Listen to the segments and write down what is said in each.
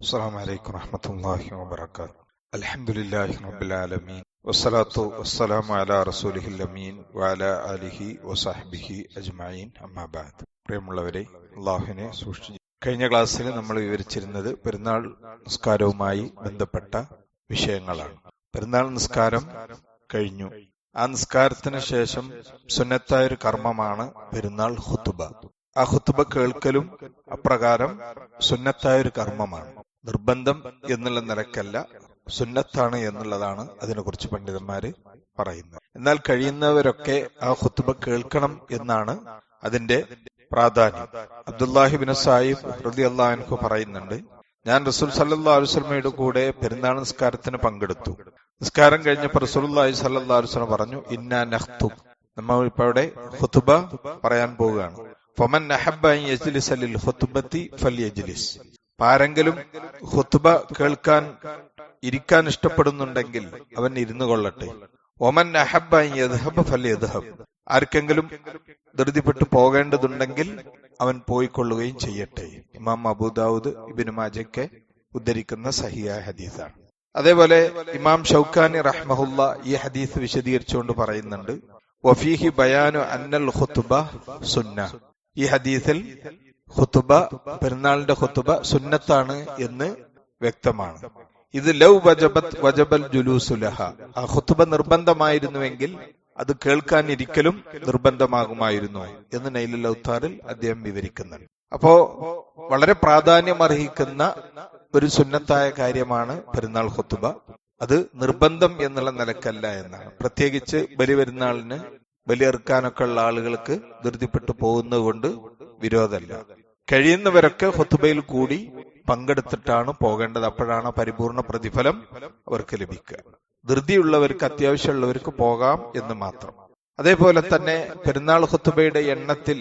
السلام عليكم ورحمة الله وبركاته الحمد لله رب العالمين والصلاة والسلام على رسوله الأمين وعلى آله وصحبه أجمعين أما بعد പ്രിയമുള്ളവരെ അള്ളാഹുവിനെ സൂക്ഷിച്ചു കഴിഞ്ഞ ക്ലാസ്സിൽ നമ്മൾ വിവരിച്ചിരുന്നത് പെരുന്നാൾ നിസ്കാരവുമായി ബന്ധപ്പെട്ട വിഷയങ്ങളാണ് പെരുന്നാൾ നിസ്കാരം കഴിഞ്ഞു ആ നിസ്കാരത്തിന് ശേഷം സുന്നത്തായ ഒരു കർമ്മമാണ് പെരുന്നാൾ ഹുത്തുബ ആ ഹുത്തുബ കേൾക്കലും അപ്രകാരം സുന്നത്തായ ഒരു കർമ്മമാണ് നിർബന്ധം എന്നുള്ള നിലക്കല്ല സുന്നത്താണ് എന്നുള്ളതാണ് അതിനെക്കുറിച്ച് പണ്ഡിതന്മാര് പറയുന്നത്. എന്നാൽ കഴിയുന്നവരൊക്കെ ആ ഹുത്തുബ കേൾക്കണം എന്നാണ് അതിന്റെ പ്രാധാന്യം. അബ്ദുല്ലാഹിബിൻ സാഹിബ് ഹൃദി അള്ളാഹു പറയുന്നുണ്ട് ഞാൻ റസൂൽ സല്ലാ അലുസ്ലമയുടെ കൂടെ പെരുന്നാൾ നിസ്കാരത്തിന് പങ്കെടുത്തു. നിസ്കാരം കഴിഞ്ഞപ്പോൾ റസൂലി സല്ലാ അലുസ്ലം പറഞ്ഞു ഇന്ന നഹ്തു നമ്മൾ ഇപ്പൊ അവിടെ ഹുത്തുബ പറയാൻ പോവുകയാണ്. ഫമൻ നഹബ് ഫൽ ആരെങ്കിലും ഹുത്തുബ കേൾക്കാൻ ഇരിക്കാൻ ഇഷ്ടപ്പെടുന്നുണ്ടെങ്കിൽ അവൻ ഇരുന്നു കൊള്ളട്ടെ. ഒമൻ അഹബ് ഫൽ യദ്ഹബ് ആർക്കെങ്കിലും ധൃതിപ്പെട്ടു പോകേണ്ടതുണ്ടെങ്കിൽ അവൻ പോയിക്കൊള്ളുകയും ചെയ്യട്ടെ. ഇമാം അബൂദാവൂദ് ഇബിന് മാജയ്ക്ക് ഉദ്ധരിക്കുന്ന സഹിയായ ഹദീസാണ്. അതേപോലെ ഇമാം ഷൌഖാനി റഹ്മഹുല്ല ഈ ഹദീസ് വിശദീകരിച്ചുകൊണ്ട് പറയുന്നുണ്ട് വഫീഹി ബയാനു അന്നൽ സുന്ന ഈ ഹദീസിൽ ഖുത്തുബ പെരുന്നാളിന്റെ ഖുത്തുബ സുന്നത്താണ് എന്ന് വ്യക്തമാണ്. ഇത് ലവ് വജബത് വജബൽ ജുലൂസുലഹ ആ ഖുത്തുബ നിർബന്ധമായിരുന്നുവെങ്കിൽ അത് കേൾക്കാൻ കേൾക്കാനിരിക്കലും നിർബന്ധമാകുമായിരുന്നു എന്ന് നൈലുൽ ഔത്താറിൽ അദ്ദേഹം വിവരിക്കുന്നുണ്ട്. അപ്പോ വളരെ പ്രാധാന്യം അർഹിക്കുന്ന ഒരു സുന്നത്തായ കാര്യമാണ് പെരുന്നാൾ ഖുത്തുബ അത് നിർബന്ധം എന്നുള്ള നിലക്കല്ല എന്നാണ്. പ്രത്യേകിച്ച് ബലി പെരുന്നാളിന് ബലിയെറുക്കാനൊക്കെ ഉള്ള ആളുകൾക്ക് ധൃതിപ്പെട്ടു പോകുന്നത് കൊണ്ട് വിരോധമല്ല. കഴിയുന്നവരൊക്കെ ഹൊത്തുബയിൽ കൂടി പങ്കെടുത്തിട്ടാണ് പോകേണ്ടത്. അപ്പോഴാണ് പരിപൂർണ പ്രതിഫലം അവർക്ക് ലഭിക്കുക. ധൃതിയുള്ളവർക്ക് അത്യാവശ്യമുള്ളവർക്ക് പോകാം എന്ന് മാത്രം. അതേപോലെ തന്നെ പെരുന്നാൾ ഹുത്തുബയുടെ എണ്ണത്തിൽ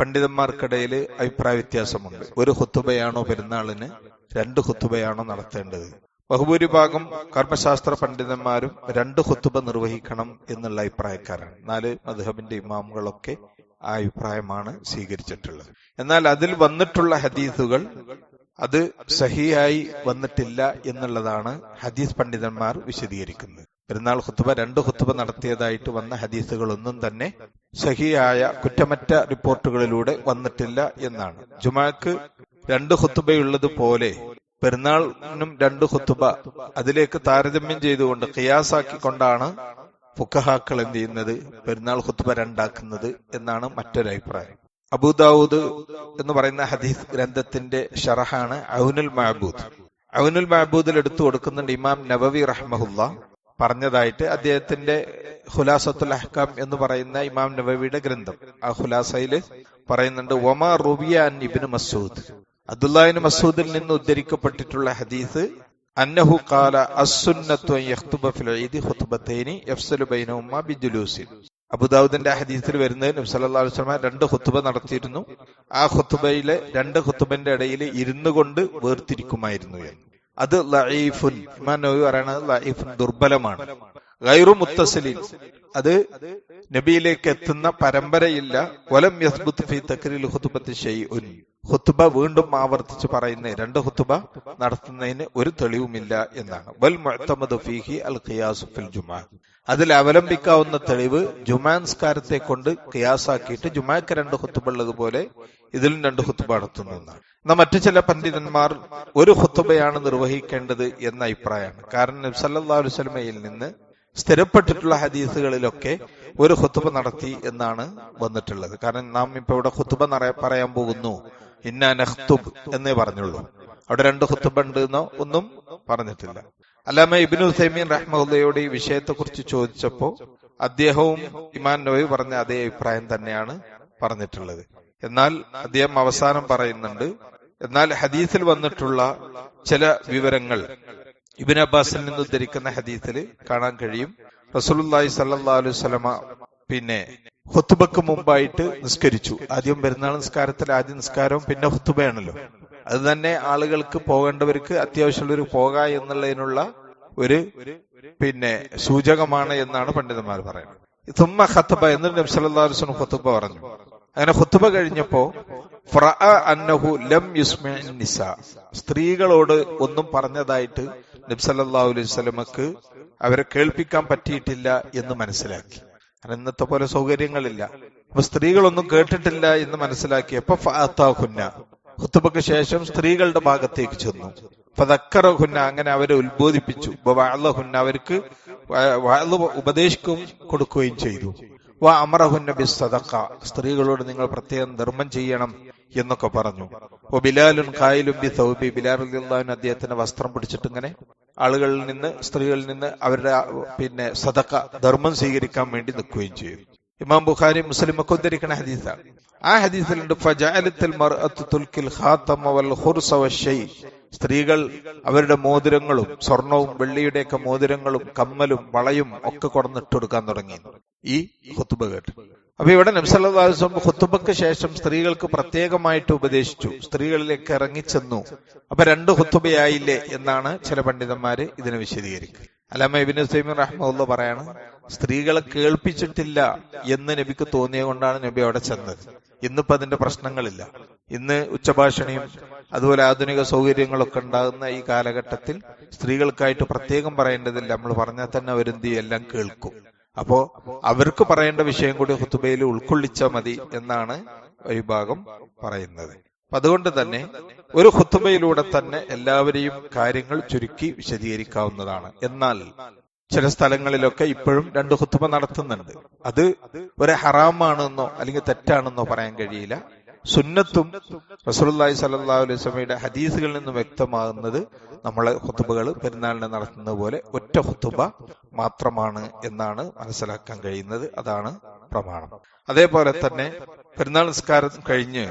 പണ്ഡിതന്മാർക്കിടയിൽ അഭിപ്രായ വ്യത്യാസമുണ്ട്. ഒരു ഹുത്തുബയാണോ പെരുന്നാളിന് രണ്ട് ഹുത്തുബയാണോ നടത്തേണ്ടത്? ബഹുഭൂരിഭാഗം കർമ്മശാസ്ത്ര പണ്ഡിതന്മാരും രണ്ട് ഹുത്തുബ നിർവഹിക്കണം എന്നുള്ള അഭിപ്രായക്കാരാണ്. നാല് മധുഹബിന്റെ ഇമാമുകളൊക്കെ ആ അഭിപ്രായമാണ് സ്വീകരിച്ചിട്ടുള്ളത്. എന്നാൽ അതിൽ വന്നിട്ടുള്ള ഹദീസുകൾ അത് സഹിയായി വന്നിട്ടില്ല എന്നുള്ളതാണ് ഹദീസ് പണ്ഡിതന്മാർ വിശദീകരിക്കുന്നത്. പെരുന്നാൾ ഹുത്തുബ രണ്ട് ഹുത്തുബ നടത്തിയതായിട്ട് വന്ന ഹദീസുകളൊന്നും തന്നെ സഹിയായ കുറ്റമറ്റ റിപ്പോർട്ടുകളിലൂടെ വന്നിട്ടില്ല എന്നാണ്. ജുമാക്ക് രണ്ട് ഹുത്തുബയുള്ളത് പോലെ പെരുന്നാളിനും രണ്ട് ഹുത്തുബ അതിലേക്ക് താരതമ്യം ചെയ്തുകൊണ്ട് ഖിയാസാക്കിക്കൊണ്ടാണ് ഫുക്കഹാക്കൾ എന്ത് ചെയ്യുന്നത്? പെരുന്നാൾ ഹുത്തുബ രണ്ടാക്കുന്നത് എന്നാണ് മറ്റൊരു അഭിപ്രായം. അബൂദാവൂദ് എന്ന് പറയുന്ന ഹദീസ് ഗ്രന്ഥത്തിന്റെ ഷറഹാണ് ഔനുൽ മഹബൂദ് ഔനുൽ മഹബൂദിൽ എടുത്തു കൊടുക്കുന്നുണ്ട് ഇമാം നബവി റഹ്മഹുല്ല. പറഞ്ഞതായിട്ട് അദ്ദേഹത്തിന്റെ ഖുലാസത്തുൽ അഹ്കാം എന്ന് പറയുന്ന ഇമാം നബവിയുടെ ഗ്രന്ഥം. ആ ഖുലാസയിൽ പറയുന്നുണ്ട് ഒമാ റുബിയ അൻ ഇബിന് മസൂദ് അബ്ദുല്ലാഹിന് മസൂദിൽ നിന്ന് ഉദ്ധരിക്കപ്പെട്ടിട്ടുള്ള ഹദീസ് അന്നഹു കാല അസുന്നത്വ യഖ്തുബ ഫിൽ ഈദി യഫ്സലു അബുദാവുദിന്റെ ഹദീസിൽ വരുന്നത് നബി സല്ലല്ലാഹു അലൈഹി വസല്ലം രണ്ട് ഖുത്ബ നടത്തിയിരുന്നു. ആ ഖുത്ബയിലെ രണ്ട് ഖുത്ബന്റെ ഇടയിൽ ഇരുന്നു കൊണ്ട് വേർതിരിക്കുമായിരുന്നു അത് ലഈഫുൻ ഇമാം നബി പറയുന്നത് ലഈഫുൻ ദുർബലമാണ്. ഗൈറു മുത്തസലിൻ. അത് നബിയിലേക്ക് എത്തുന്ന പരമ്പരയില്ല. വലം യസ്ബുത്ത് ഫി തക്രീൽ ഖുത്ബത്തി ഷൈഉൻ. ഹുത്തുബ വീണ്ടും ആവർത്തിച്ച് പറയുന്ന രണ്ട് ഹുത്തുബ നടത്തുന്നതിന് ഒരു തെളിവുമില്ല എന്നാണ്. വൽ ഫീഹി അൽ ഖിയാസുഫിൽ ജുമാ. അതിൽ അവലംബിക്കാവുന്ന തെളിവ് ജുമാൻസ്കാരത്തെ കൊണ്ട് ഖിയാസാക്കിയിട്ട് ജുമാക്ക് രണ്ട് ഹുത്തുബ ഉള്ളതുപോലെ ഇതിലും രണ്ട് ഹുത്തുബ നടത്തുന്നു എന്നാണ്. എന്നാൽ മറ്റു ചില പണ്ഡിതന്മാർ ഒരു ഹുത്തുബയാണ് നിർവഹിക്കേണ്ടത് എന്ന അഭിപ്രായമാണ്. കാരണം അലൈഹി വസല്ലമയിൽ നിന്ന് സ്ഥിരപ്പെട്ടിട്ടുള്ള ഹദീസുകളിലൊക്കെ ഒരു ഹുത്തുബ നടത്തി എന്നാണ് വന്നിട്ടുള്ളത്. കാരണം നാം ഇപ്പൊ ഇവിടെ ഹുത്തുബ പറയാൻ പോകുന്നു. ഇന്ന എന്നേ പറഞ്ഞുള്ളൂ. അവിടെ രണ്ട് ഹുത്തുബ് ഉണ്ട് എന്നോ ഒന്നും പറഞ്ഞിട്ടില്ല. അല്ലാമ ഇബിനു സൈമീൻ റഹ്മുല്ലയോട് ഈ വിഷയത്തെ കുറിച്ച് ചോദിച്ചപ്പോ അദ്ദേഹവും ഇമാൻ നോയ് പറഞ്ഞ അതേ അഭിപ്രായം തന്നെയാണ് പറഞ്ഞിട്ടുള്ളത്. എന്നാൽ അദ്ദേഹം അവസാനം പറയുന്നുണ്ട് എന്നാൽ ഹദീസിൽ വന്നിട്ടുള്ള ചില വിവരങ്ങൾ ഇബിൻ അബ്ബാസിൽ നിന്ന് ഉദ്ധരിക്കുന്ന ഹദീസിൽ കാണാൻ കഴിയും. റസൂലുള്ളാഹി സല്ലാ അലൈഹി പിന്നെ ഹുത്തുബക്ക് മുമ്പായിട്ട് നിസ്കരിച്ചു. ആദ്യം പെരുന്നാൾ നിസ്കാരത്തിൽ ആദ്യ നിസ്കാരവും പിന്നെ ഹുത്തുബയാണല്ലോ. അത് തന്നെ ആളുകൾക്ക് പോകേണ്ടവർക്ക് അത്യാവശ്യമുള്ളവർ പോക എന്നുള്ളതിനുള്ള ഒരു പിന്നെ സൂചകമാണ് എന്നാണ് പണ്ഡിതന്മാർ പറയുന്നത്. തുമ്മ ഹത്തബ എന്ന് നബി ഹുത്തുബ പറഞ്ഞു. അങ്ങനെ ഹുത്തുബ കഴിഞ്ഞപ്പോ അന്നഹു ലം നിസാ. സ്ത്രീകളോട് ഒന്നും പറഞ്ഞതായിട്ട് നബ്സല്ലാ അലൈഹി സ്വലമക്ക് അവരെ കേൾപ്പിക്കാൻ പറ്റിയിട്ടില്ല എന്ന് മനസ്സിലാക്കി. കാരണം ഇന്നത്തെ പോലെ സൗകര്യങ്ങളില്ല. അപ്പൊ സ്ത്രീകളൊന്നും കേട്ടിട്ടില്ല എന്ന് മനസ്സിലാക്കിയപ്പോ ഫാത്താഹുന്ന ഹുത്തുബക്ക് ശേഷം സ്ത്രീകളുടെ ഭാഗത്തേക്ക് ചെന്നു. ഫതക്കറഹുന്ന അങ്ങനെ അവരെ ഉത്ബോധിപ്പിച്ചു. വാളഹുന്ന അവർക്ക് ഉപദേശിക്കും കൊടുക്കുകയും ചെയ്തു. വാ അമറഹുന്ന ബി സദക്ക സ്ത്രീകളോട് നിങ്ങൾ പ്രത്യേകം ധർമ്മം ചെയ്യണം എന്നൊക്കെ പറഞ്ഞു. ഓ ബിലാലുൻ കായലും ബി സൗബി ബിലാൽ അദ്ദേഹത്തിന്റെ വസ്ത്രം പിടിച്ചിട്ട് ഇങ്ങനെ ആളുകളിൽ നിന്ന് സ്ത്രീകളിൽ നിന്ന് അവരുടെ പിന്നെ സതക്ക ധർമ്മം സ്വീകരിക്കാൻ വേണ്ടി നിൽക്കുകയും ചെയ്യും. ഇമാം ബുഖാരി മുസ്ലിം ഒക്കെ ഉദ്ധരിക്കുന്ന ഹദീസാണ്. ആ ഹദീസിലുണ്ട് സ്ത്രീകൾ അവരുടെ മോതിരങ്ങളും സ്വർണവും വെള്ളിയുടെയൊക്കെ മോതിരങ്ങളും കമ്മലും വളയും ഒക്കെ കൊടുക്കാൻ തുടങ്ങി. ഈ ഹുത്തുബ കേട്ട്. അപ്പൊ ഇവിടെ നബ്സല്ലാസ്വം ഹുത്തുബക്ക് ശേഷം സ്ത്രീകൾക്ക് പ്രത്യേകമായിട്ട് ഉപദേശിച്ചു. സ്ത്രീകളിലേക്ക് ഇറങ്ങിച്ചെന്നു. അപ്പൊ രണ്ട് ഹുത്തുബയായില്ലേ എന്നാണ് ചില പണ്ഡിതന്മാര് ഇതിനെ വിശദീകരിക്കുക. അലാമ ഇബിൻ ഹുസൈമിൻ റഹ്മുള്ള പറയാണ് സ്ത്രീകളെ കേൾപ്പിച്ചിട്ടില്ല എന്ന് നബിക്ക് തോന്നിയ കൊണ്ടാണ് നബി അവിടെ ചെന്നത്. ഇന്നിപ്പോ അതിന്റെ പ്രശ്നങ്ങളില്ല. ഇന്ന് ഉച്ചഭാഷണിയും അതുപോലെ ആധുനിക സൗകര്യങ്ങളൊക്കെ ഉണ്ടാകുന്ന ഈ കാലഘട്ടത്തിൽ സ്ത്രീകൾക്കായിട്ട് പ്രത്യേകം പറയേണ്ടതില്ല. നമ്മൾ പറഞ്ഞാൽ തന്നെ അവരെന്ത് എല്ലാം കേൾക്കും. അപ്പോ അവർക്ക് പറയേണ്ട വിഷയം കൂടി ഹുത്തുബയിൽ ഉൾക്കൊള്ളിച്ച മതി എന്നാണ് വിഭാഗം ഭാഗം പറയുന്നത് അതുകൊണ്ട് തന്നെ ഒരു ഹുത്തുബയിലൂടെ തന്നെ എല്ലാവരെയും കാര്യങ്ങൾ ചുരുക്കി വിശദീകരിക്കാവുന്നതാണ്. എന്നാൽ ചില സ്ഥലങ്ങളിലൊക്കെ ഇപ്പോഴും രണ്ട് ഹുത്തുബ നടത്തുന്നുണ്ട്. അത് ഒരു ഹറാമാണെന്നോ അല്ലെങ്കിൽ തെറ്റാണെന്നോ പറയാൻ കഴിയില്ല. സുന്നത്തും റസൂലുള്ളാഹി സ്വല്ലല്ലാഹു അലൈഹി വസല്ലമയുടെ ഹദീസുകളിൽ നിന്നും വ്യക്തമാകുന്നത് നമ്മളെ ഹുത്തുബകൾ പെരുന്നാളിനെ നടത്തുന്നത് പോലെ ഒറ്റ ഹുത്തുബ മാത്രമാണ് എന്നാണ് മനസ്സിലാക്കാൻ കഴിയുന്നത്. അതാണ് പ്രമാണം. അതേപോലെ തന്നെ പെരുന്നാൾ നിസ്കാരം കഴിഞ്ഞ്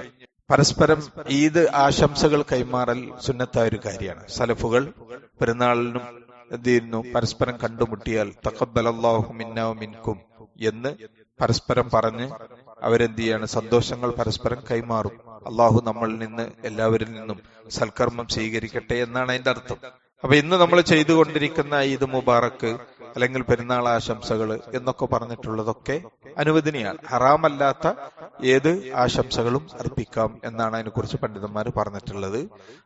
പരസ്പരം ഈദ് ആശംസകൾ കൈമാറൽ സുന്നത്തായ ഒരു കാര്യമാണ്. സലഫുകൾ പെരുന്നാളിനും എന്ത് പരസ്പരം കണ്ടുമുട്ടിയാൽ തക്കബലല്ലാഹു മിന്നാ മിൻകും എന്ന് പരസ്പരം പറഞ്ഞ് അവരെന്ത് ചെയ്യാണ് സന്തോഷങ്ങൾ പരസ്പരം കൈമാറും. അള്ളാഹു നമ്മളിൽ നിന്ന് എല്ലാവരിൽ നിന്നും സൽക്കർമ്മം സ്വീകരിക്കട്ടെ എന്നാണ് അതിന്റെ അർത്ഥം. അപ്പൊ ഇന്ന് നമ്മൾ ചെയ്തുകൊണ്ടിരിക്കുന്ന ഈദ് മുബാറക്ക് അല്ലെങ്കിൽ പെരുന്നാൾ ആശംസകൾ എന്നൊക്കെ പറഞ്ഞിട്ടുള്ളതൊക്കെ അനുവദനീയാണ്. ഹറാമല്ലാത്ത ഏത് ആശംസകളും അർപ്പിക്കാം എന്നാണ് അതിനെക്കുറിച്ച് പണ്ഡിതന്മാർ പറഞ്ഞിട്ടുള്ളത്.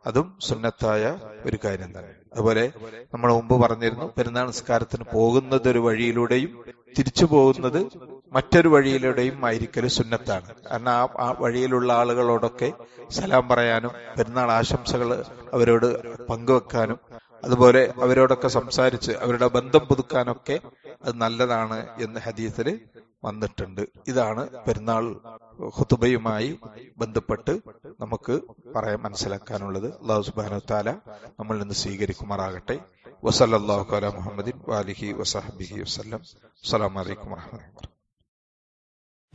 അതും സുന്നത്തായ ഒരു കാര്യം തന്നെ. അതുപോലെ നമ്മൾ മുമ്പ് പറഞ്ഞിരുന്നു പെരുന്നാൾ നിസ്കാരത്തിന് പോകുന്നത് ഒരു വഴിയിലൂടെയും തിരിച്ചു പോകുന്നത് മറ്റൊരു വഴിയിലൂടെയും ആയിരിക്കൽ സുന്നത്താണ്. കാരണം ആ വഴിയിലുള്ള ആളുകളോടൊക്കെ സലാം പറയാനും പെരുന്നാൾ ആശംസകൾ അവരോട് പങ്കുവെക്കാനും അതുപോലെ അവരോടൊക്കെ സംസാരിച്ച് അവരുടെ ബന്ധം പുതുക്കാനൊക്കെ അത് നല്ലതാണ് എന്ന് ഹദീസിൽ വന്നിട്ടുണ്ട്. ഇതാണ് പെരുന്നാൾ ഹുതുബയുമായി ബന്ധപ്പെട്ട് നമുക്ക് പറയാൻ മനസ്സിലാക്കാനുള്ളത്. അള്ളാഹു സുബാനു താല നമ്മൾ ഇന്ന് സ്വീകരിക്കുമാറാകട്ടെ. വസല്ലാഹു അല മുഹമ്മദിൻ വാലിഹി വസാഹബിഹി വസ്ലം അസ്സലാമലൈക്കും വാഹമത്തുള്ള